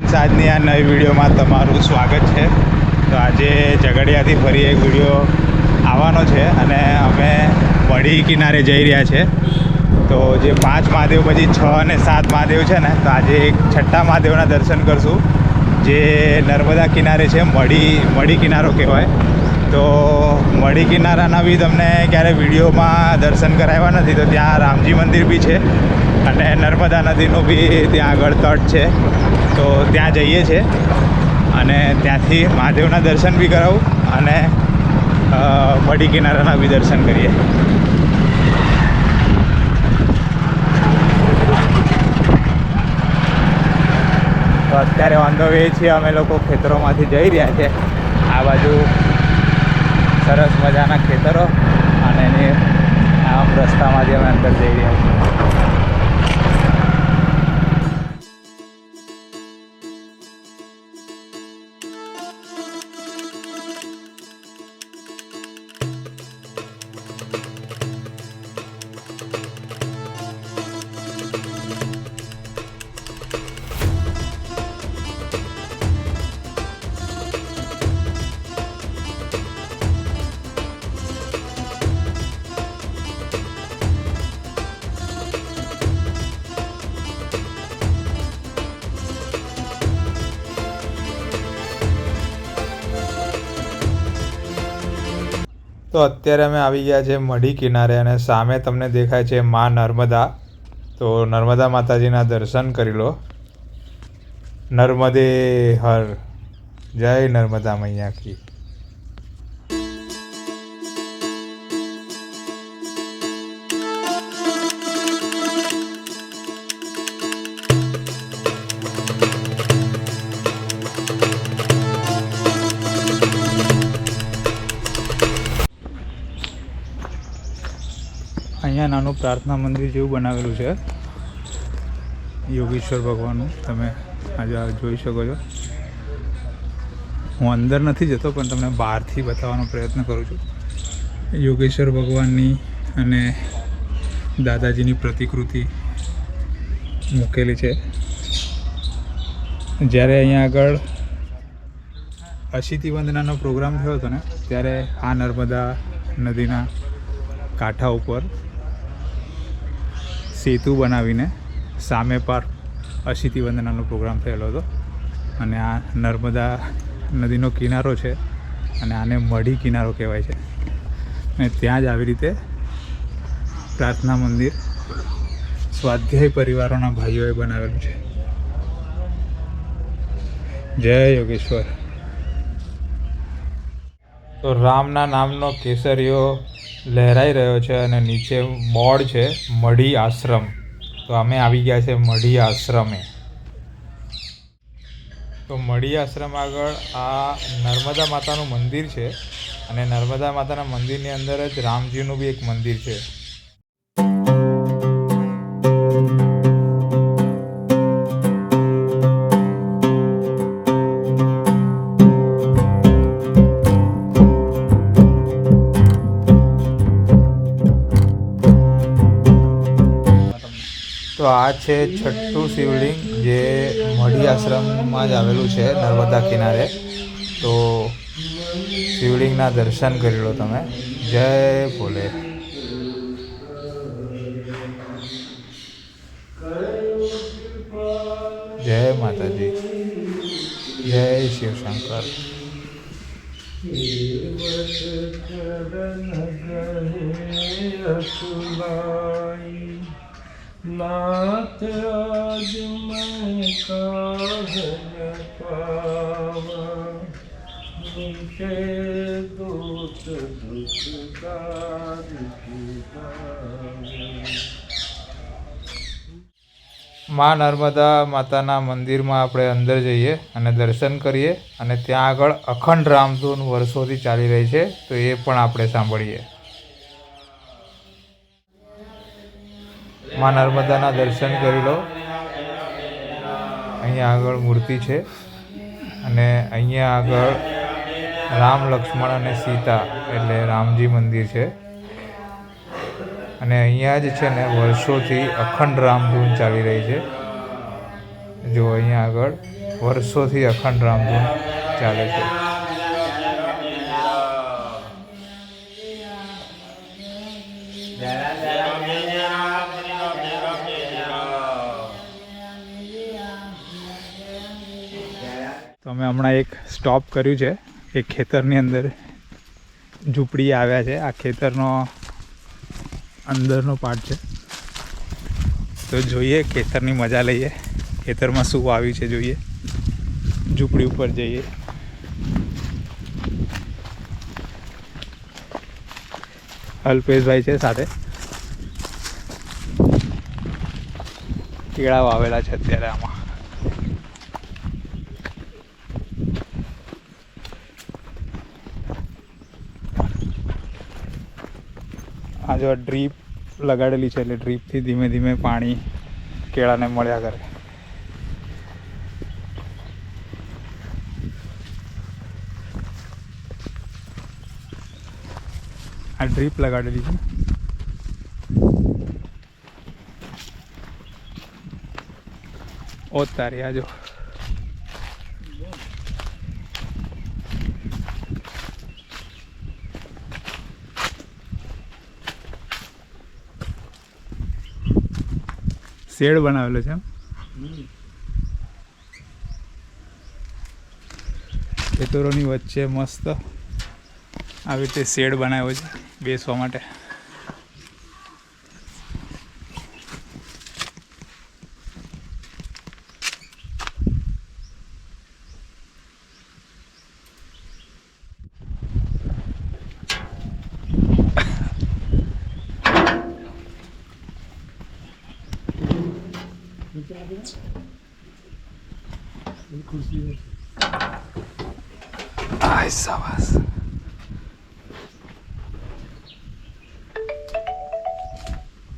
આજની આ નવી વિડીયોમાં તમારું સ્વાગત છે. તો આજે ઝઘડિયાથી ફરી એક વીડિયો આવવાનો છે અને અમે વડી કિનારે જઈ રહ્યા છે. તો જે પાંચ મહાદેવ, પછી છ અને સાત મહાદેવ છે ને, તો આજે એક છઠ્ઠા મહાદેવના દર્શન કરશું. જે નર્મદા કિનારે છે મડી મડી કિનારો કહેવાય. તો મડી કિનારાના બી તમને ક્યારે વિડીયોમાં દર્શન કરાવ્યા નથી, તો ત્યાં રામજી મંદિર બી છે અને નર્મદા નદીનું બી ત્યાં આગળ તટ છે. તો ત્યાં જઈએ છીએ અને ત્યાંથી મહાદેવના દર્શન બી કરાવું અને વડી કિનારાના બી દર્શન કરીએ. તો અત્યારે ઓન ધ વે છીએ અમે લોકો ખેતરોમાંથી જઈ રહ્યા છે. આ બાજુ સરસ મજાના ખેતરો અને એની આમ રસ્તામાંથી અમે અંદર જઈ રહ્યા છીએ. તો અત્યારે અમે આવી ગયા છે મઢી કિનારે અને સામે તમને દેખાય છે મા નર્મદા. તો નર્મદા માતાજીના દર્શન કરી લો. નર્મદે હર. જય નર્મદા મૈયા કી નાનું પ્રાર્થના મંદિર જેવું બનાવેલું છે. યોગેશ્વર ભગવાનનું, તમે આજે જોઈ શકો છો. હું અંદર નથી જતો, પણ તમને બહારથી બતાવવાનો પ્રયત્ન કરું છું. યોગેશ્વર ભગવાનની અને દાદાજીની પ્રતિકૃતિ મૂકેલી છે. જ્યારે અહીંયા આગળ અશીતિ વંદનાનો પ્રોગ્રામ થયો હતો ને, ત્યારે આ નર્મદા નદીના કાંઠા ઉપર સેતુ બનાવીને સામે પાર અશિતિ વંદનાનો પ્રોગ્રામ થયેલો હતો. અને આ નર્મદા નદીનો કિનારો છે અને આને મઢી કિનારો કહેવાય છે. અને ત્યાં જ આવી રીતે પ્રાર્થના મંદિર, સ્વાધ્યાય પરિવારોના ભાઈઓએ બનાવેલું છે. જય યોગેશ્વર. તો રામના નામનો કેસરીઓ લહેરાઈ રહ્યો છે અને નીચે બોર્ડ છે, મઢી આશ્રમ. તો અમે આવી ગયા છે મઢી આશ્રમે. તો મઢી આશ્રમ આગળ આ નર્મદા માતાનું મંદિર છે અને નર્મદા માતાના મંદિરની અંદર જ રામજીનું બી એક મંદિર છે. આ છે છઠ્ઠું શિવલિંગ જે મઢી આશ્રમમાં જ આવેલું છે, નર્મદા કિનારે. તો શિવલિંગના દર્શન કરી લો તમે. જય ભોલે. જય માતાજી. જય શિવશંકર નાથ આજ મન પાવા નીચે દૂત દુઃખદાર મા નર્મદા માતાના મંદિરમાં આપણે અંદર જઈએ અને દર્શન કરીએ અને ત્યાં આગળ અખંડ રામધૂન વર્ષોથી ચાલી રહી છે, તો એ પણ આપણે સાંભળીએ. મા નર્મદાના દર્શન કરી લો. અહીંયા આગળ મૂર્તિ છે. અને અહીંયા આગળ રામ લક્ષ્મણ અને સીતા, એટલે રામજી મંદિર છે. અને અહીંયા જ છે ને વર્ષોથી અખંડ રામધૂન ચાલી રહી છે. જો અહીંયા આગળ વર્ષોથી અખંડ રામધૂન ચાલે છે. અમે હમણાં એક સ્ટોપ કર્યું છે. એક ખેતરની અંદર ઝૂંપડી આવ્યા છે. આ ખેતરનો અંદરનો પાર્ટ છે. તો જોઈએ ખેતરની મજા લઈએ. ખેતરમાં શું વાવ્યું છે જોઈએ. ઝૂંપડી ઉપર જઈએ. અલ્પેશભાઈ છે સાથે. કેળા વાવેલા છે અત્યારે આમાં. આ જો ડ્રીપ લગાડેલી છે એટલે ડ્રીપથી ધીમે ધીમે પાણી કેળાને મળ્યા કરે. આ ડ્રીપ લગાડેલી છે. ઓત તારી આ જો. શેડ બનાવેલો છે ખેતરોની વચ્ચે મસ્ત આવી રીતે શેડ બનાવ્યો છે બેસવા માટે. આય sabas.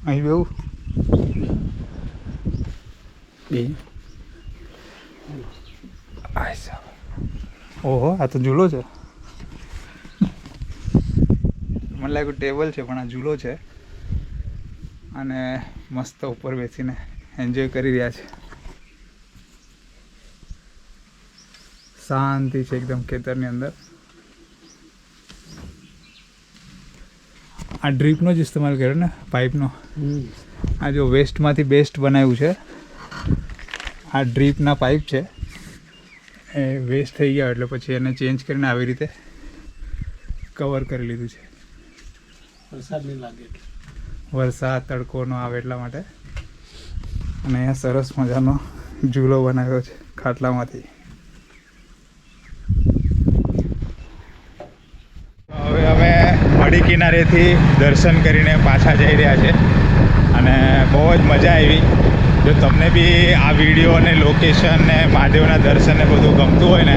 અહીં બેવું બે આય સાબાસ ઓહો આ તો ઝૂલો છે મને લાગ્યું ટેબલ છે પણ આ ઝૂલો છે અને મસ્ત ઉપર બેસીને એન્જોય કરી રહ્યા છે. શાંતિ છે એકદમ ખેતરની અંદર. આ ડ્રીપનો જ ઇસ્તેમાલ કર્યો ને પાઇપનો? આ જો વેસ્ટમાંથી બેસ્ટ બનાવ્યું છે. આ ડ્રીપના પાઇપ છે. એ વેસ્ટ થઈ ગયા એટલે પછી એને ચેન્જ કરીને આવી રીતે કવર કરી લીધું છે. વરસાદ નહીં લાગે વરસાદ તડકો ન આવે એટલા માટે. અને અહીંયા સરસ મજાનો ઝૂલો બનાવ્યો છે ખાટલામાંથી. હવે અમે મડી કિનારેથી દર્શન કરીને પાછા જઈ રહ્યા છે અને બહુ જ મજા આવી. જો તમને બી આ વીડિયો અને લોકેશન ને મહાદેવના દર્શન ને બધું ગમતું હોય ને,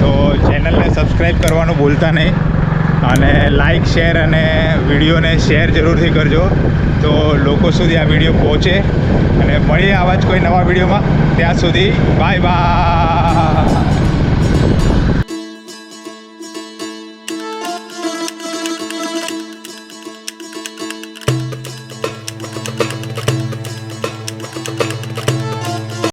તો ચેનલને સબસ્ક્રાઈબ કરવાનું ભૂલતા નહીં. અને લાઈક શેર અને વિડીયોને શેર જરૂરથી કરજો. તો લોકો સુધી આ વીડિયો પહોંચે અને મળીએ આવા જ કોઈ નવા વિડીયોમાં. ત્યાં સુધી બાય બાય